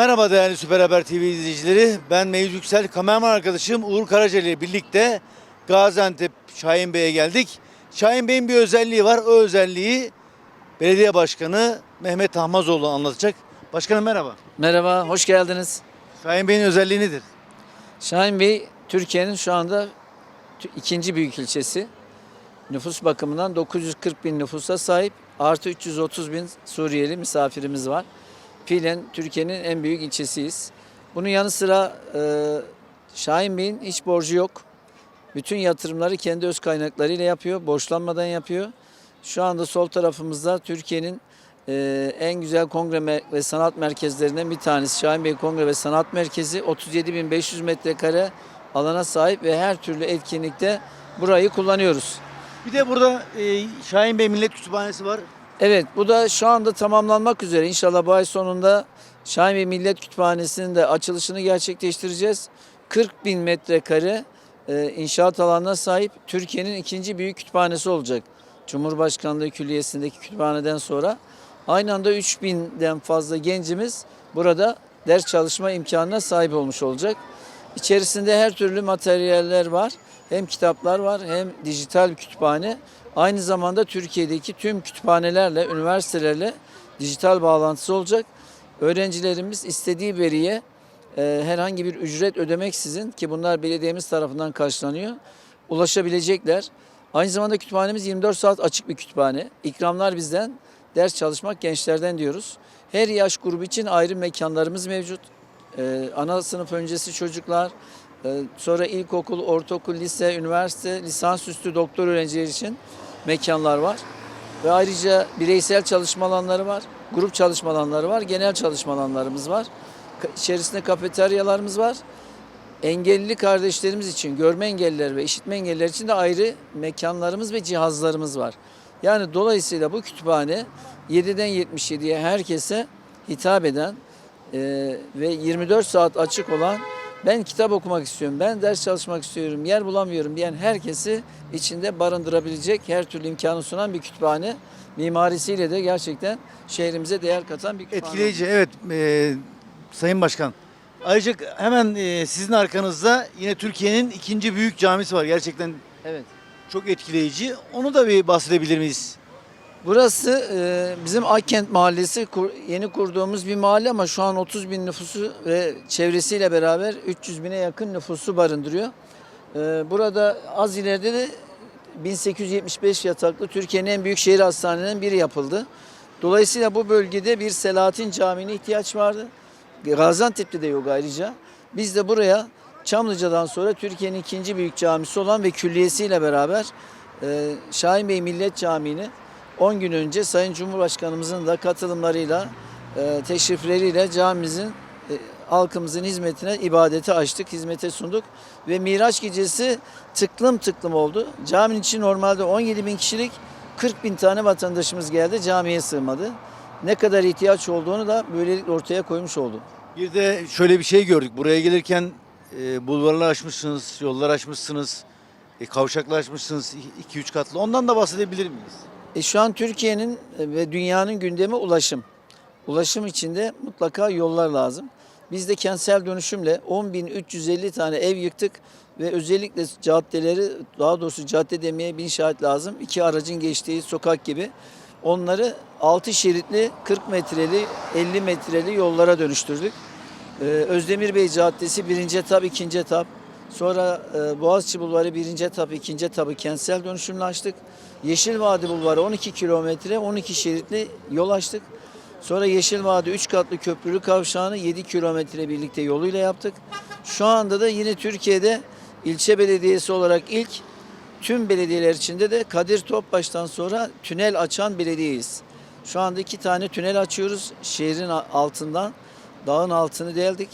Merhaba değerli Süper Haber TV izleyicileri. Ben Mevcut Yüksel, kameraman arkadaşım Uğur Karaca ile birlikte Gaziantep Şahin Bey'e geldik. Şahin Bey'in bir özelliği var. O özelliği belediye başkanı Mehmet Ahmazoğlu anlatacak. Başkanım merhaba. Merhaba, hoş geldiniz. Şahin Bey'in özelliği nedir? Şahin Bey, Türkiye'nin şu anda ikinci büyük ilçesi. Nüfus bakımından 940 bin nüfusa sahip, artı 330 bin Suriyeli misafirimiz var. Fiilen Türkiye'nin en büyük ilçesiyiz. Bunun yanı sıra e, Şahin Bey'in hiç borcu yok. Bütün yatırımları kendi öz kaynaklarıyla yapıyor, borçlanmadan yapıyor. Şu anda sol tarafımızda Türkiye'nin e, en güzel kongre ve sanat merkezlerinden bir tanesi Şahin Bey Kongre ve Sanat Merkezi. 37.500 metrekare alana sahip ve her türlü etkinlikte burayı kullanıyoruz. Bir de burada e, Şahin Bey Millet Kütüphanesi var. Evet bu da şu anda tamamlanmak üzere. İnşallah bu ay sonunda Şahin Bey Millet Kütüphanesi'nin de açılışını gerçekleştireceğiz. 40 bin metrekare e, inşaat alanına sahip Türkiye'nin ikinci büyük kütüphanesi olacak. Cumhurbaşkanlığı Külliyesi'ndeki kütüphaneden sonra. Aynı anda 3000'den fazla gencimiz burada ders çalışma imkanına sahip olmuş olacak. İçerisinde her türlü materyaller var. Hem kitaplar var hem dijital kütüphane. Aynı zamanda Türkiye'deki tüm kütüphanelerle, üniversitelerle dijital bağlantısı olacak. Öğrencilerimiz istediği veriye e, herhangi bir ücret ödemeksizin ki bunlar belediyemiz tarafından karşılanıyor, ulaşabilecekler. Aynı zamanda kütüphanemiz 24 saat açık bir kütüphane. İkramlar bizden, ders çalışmak gençlerden diyoruz. Her yaş grubu için ayrı mekanlarımız mevcut. Ee, ana sınıf öncesi çocuklar, sonra ilkokul, ortaokul, lise, üniversite, lisansüstü doktor öğrenciler için mekanlar var. Ve ayrıca bireysel çalışma alanları var, grup çalışma alanları var, genel çalışma alanlarımız var. İçerisinde kafeteryalarımız var. Engelli kardeşlerimiz için, görme engelliler ve işitme engelliler için de ayrı mekanlarımız ve cihazlarımız var. Yani dolayısıyla bu kütüphane 7'den 77'ye herkese hitap eden e, ve 24 saat açık olan ben kitap okumak istiyorum, ben ders çalışmak istiyorum, yer bulamıyorum diyen herkesi içinde barındırabilecek her türlü imkanı sunan bir kütüphane. Mimarisiyle de gerçekten şehrimize değer katan bir kütüphane. Etkileyici evet e, Sayın Başkan. Ayrıca hemen e, sizin arkanızda yine Türkiye'nin ikinci büyük camisi var. Gerçekten Evet. çok etkileyici. Onu da bir bahsedebilir miyiz? Burası e, bizim Akkent Mahallesi kur- yeni kurduğumuz bir mahalle ama şu an 30 bin nüfusu ve çevresiyle beraber 300 bine yakın nüfusu barındırıyor. E, burada az ileride de 1875 yataklı Türkiye'nin en büyük şehir hastanelerinden biri yapıldı. Dolayısıyla bu bölgede bir Selahattin Camii'ne ihtiyaç vardı. Gaziantep'te de yok ayrıca. Biz de buraya Çamlıca'dan sonra Türkiye'nin ikinci büyük camisi olan ve külliyesiyle beraber e, Şahin Bey Millet Camii'ni 10 gün önce Sayın Cumhurbaşkanımızın da katılımlarıyla, e, teşrifleriyle camimizin, e, halkımızın hizmetine ibadeti açtık, hizmete sunduk. Ve Miraç gecesi tıklım tıklım oldu. Caminin içi normalde 17 bin kişilik 40 bin tane vatandaşımız geldi, camiye sığmadı. Ne kadar ihtiyaç olduğunu da böylelikle ortaya koymuş oldu. Bir de şöyle bir şey gördük. Buraya gelirken e, bulvarlar açmışsınız, yollar açmışsınız, e, kavşaklar açmışsınız 2-3 katlı. Ondan da bahsedebilir miyiz? E şu an Türkiye'nin ve dünyanın gündemi ulaşım. Ulaşım içinde mutlaka yollar lazım. Biz de kentsel dönüşümle 10.350 tane ev yıktık ve özellikle caddeleri daha doğrusu cadde demeye bin şahit lazım. İki aracın geçtiği sokak gibi onları 6 şeritli 40 metreli 50 metreli yollara dönüştürdük. Ee, Özdemir Bey Caddesi birinci etap, ikinci etap. Sonra e, Boğaziçi Bulvarı birinci etap, ikinci etabı kentsel dönüşümle açtık. Yeşil Vadi Bulvarı 12 kilometre, 12 şeritli yol açtık. Sonra Yeşil Vadi 3 katlı köprülü kavşağını 7 kilometre birlikte yoluyla yaptık. Şu anda da yine Türkiye'de ilçe belediyesi olarak ilk tüm belediyeler içinde de Kadir Topbaş'tan sonra tünel açan belediyeyiz. Şu anda iki tane tünel açıyoruz şehrin altından. Dağın altını deldik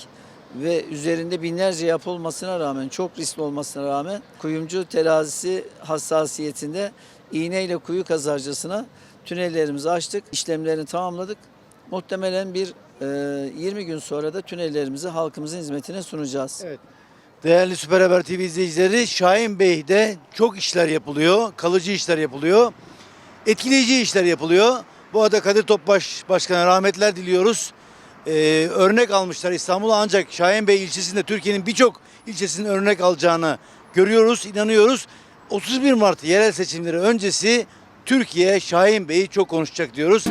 ve üzerinde binlerce yapı olmasına rağmen, çok riskli olmasına rağmen kuyumcu terazisi hassasiyetinde iğneyle kuyu kazarcasına tünellerimizi açtık, işlemlerini tamamladık. Muhtemelen bir e, 20 gün sonra da tünellerimizi halkımızın hizmetine sunacağız. Evet. Değerli Süper Haber TV izleyicileri, Şahin Bey'de çok işler yapılıyor, kalıcı işler yapılıyor, etkileyici işler yapılıyor. Bu arada Kadir Topbaş Başkan'a rahmetler diliyoruz. E, örnek almışlar İstanbul'a ancak Şahinbey ilçesinde Türkiye'nin birçok ilçesinin örnek alacağını görüyoruz, inanıyoruz. 31 Mart yerel seçimleri öncesi Türkiye Şahin Bey'i çok konuşacak diyoruz.